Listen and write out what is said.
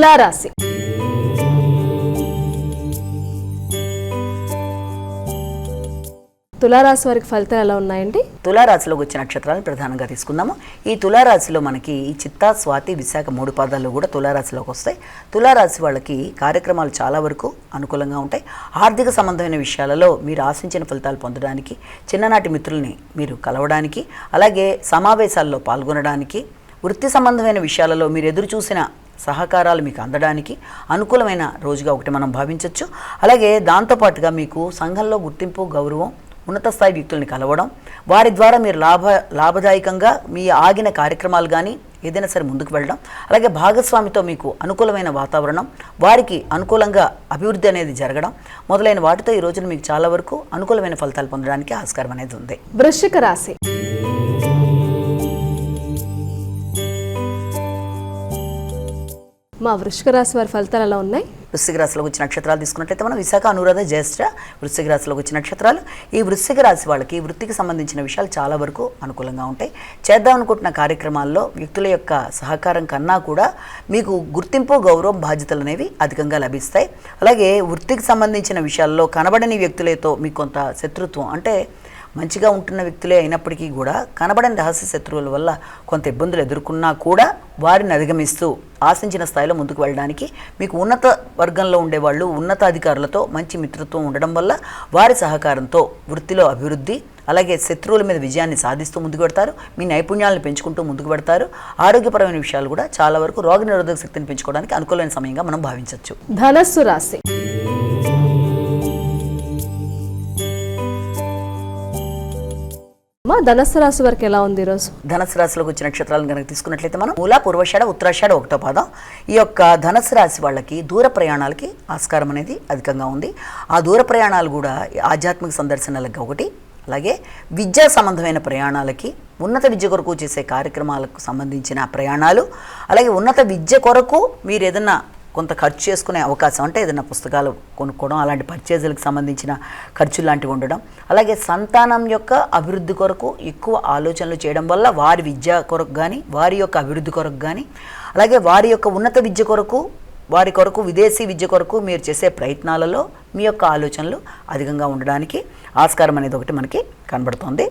తులారాశి. తులారాశి వారికి ఫలితాలు ఎలా ఉన్నాయండి? తులారాశిలోకి వచ్చే నక్షత్రాలను ప్రధానంగా తీసుకుందాము. ఈ తులారాశిలో మనకి ఈ చిత్తా స్వాతి విశాఖ మూడు పాదాలు కూడా తులారాశిలోకి వస్తాయి. తులారాశి వాళ్ళకి కార్యక్రమాలు చాలా వరకు అనుకూలంగా ఉంటాయి. ఆర్థిక సంబంధమైన విషయాలలో మీరు ఆశించిన ఫలితాలు పొందడానికి చిన్ననాటి మిత్రుల్ని మీరు కలవడానికి అలాగే సమావేశాల్లో పాల్గొనడానికి వృత్తి సంబంధమైన విషయాలలో మీరు ఎదురు చూసిన సహకారాలు మీకు అందడానికి అనుకూలమైన రోజుగా ఒకటి మనం భావించవచ్చు అలాగే దాంతోపాటుగా మీకు సంఘంలో గుర్తింపు గౌరవం ఉన్నత స్థాయి వ్యక్తుల్ని కలవడం వారి ద్వారా మీరు లాభ లాభదాయకంగా మీ ఆగిన కార్యక్రమాలు కానీ ఏదైనా సరే ముందుకు వెళ్ళడం అలాగే భాగస్వామితో మీకు అనుకూలమైన వాతావరణం వారికి అనుకూలంగా అభివృద్ధి అనేది జరగడం మొదలైన వాటితో ఈ రోజున మీకు చాలా వరకు అనుకూలమైన ఫలితాలు పొందడానికి ఆస్కారం అనేది ఉంది. వృశ్చిక రాశి. మా వృషిక రాశి వారి ఫలితాలు ఎలా ఉన్నాయి? వృశ్చిక రాశిలోకి వచ్చిన నక్షత్రాలు తీసుకున్నట్లయితే మనం విశాఖ అనురాధ జ్యేష్ఠ వృశ్చిక రాశిలోకి వచ్చిన నక్షత్రాలు. ఈ వృశ్చిక రాశి వాళ్ళకి వృత్తికి సంబంధించిన విషయాలు చాలా వరకు అనుకూలంగా ఉంటాయి. చేద్దాం అనుకుంటున్న కార్యక్రమాల్లో వ్యక్తుల యొక్క సహకారం కన్నా కూడా మీకు గుర్తింపు గౌరవం బాధ్యతలు అనేవి అధికంగా లభిస్తాయి. అలాగే వృత్తికి సంబంధించిన విషయాల్లో కనబడని వ్యక్తులతో మీకు కొంత శత్రుత్వం అంటే మంచిగా ఉంటున్న వ్యక్తులే అయినప్పటికీ కూడా కనబడని రహస్య శత్రువుల వల్ల కొంత ఇబ్బందులు ఎదుర్కొన్నా కూడా వారిని అధిగమిస్తూ ఆశించిన స్థాయిలో ముందుకు వెళ్ళడానికి మీకు ఉన్నత వర్గంలో ఉండేవాళ్ళు ఉన్నత అధికారులతో మంచి మిత్రత్వం ఉండడం వల్ల వారి సహకారంతో వృత్తిలో అభివృద్ధి అలాగే శత్రువుల మీద విజయాన్ని సాధిస్తూ ముందుకు పెడతారు మీ నైపుణ్యాలను పెంచుకుంటూ ముందుకు పెడతారు ఆరోగ్యపరమైన విషయాలు కూడా చాలా వరకు రోగ నిరోధక శక్తిని పెంచుకోవడానికి అనుకూలమైన సమయంగా మనం భావించవచ్చు. ధనస్సు రాశి. ధనస్సు రాశి వరకు ఎలా ఉంది ఈరోజు ధనస్సు రాశిలోకి వచ్చిన నక్షత్రాలను కనుక తీసుకున్నట్లయితే మనం మూల పూర్వషాఢ ఉత్తరాషాఢ ఒకటో పాదం. ఈ యొక్క ధనస్సు రాశి వాళ్ళకి దూర ప్రయాణాలకి ఆస్కారం అనేది అధికంగా ఉంది. ఆ దూర ప్రయాణాలు కూడా ఆధ్యాత్మిక సందర్శనలకు ఒకటి. అలాగే విద్యా సంబంధమైన ప్రయాణాలకి ఉన్నత విద్య కొరకు చేసే కార్యక్రమాలకు సంబంధించిన ప్రయాణాలు. అలాగే ఉన్నత విద్య కొరకు మీరు ఏదన్నా కొంత ఖర్చు చేసుకునే అవకాశం అంటే ఏదైనా పుస్తకాలు కొనుక్కోవడం అలాంటి పర్చేజీలకు సంబంధించిన ఖర్చులు లాంటివి ఉండడం. అలాగే సంతానం యొక్క అభివృద్ధి కొరకు ఎక్కువ ఆలోచనలు చేయడం వల్ల వారి విద్య కొరకు కానీ వారి యొక్క అభివృద్ధి కొరకు కానీ అలాగే వారి యొక్క ఉన్నత విద్య కొరకు వారి కొరకు విదేశీ విద్య కొరకు మీరు చేసే ప్రయత్నాలలో మీ యొక్క ఆలోచనలు అధికంగా ఉండడానికి ఆస్కారం అనేది ఒకటి మనకి కనబడుతోంది.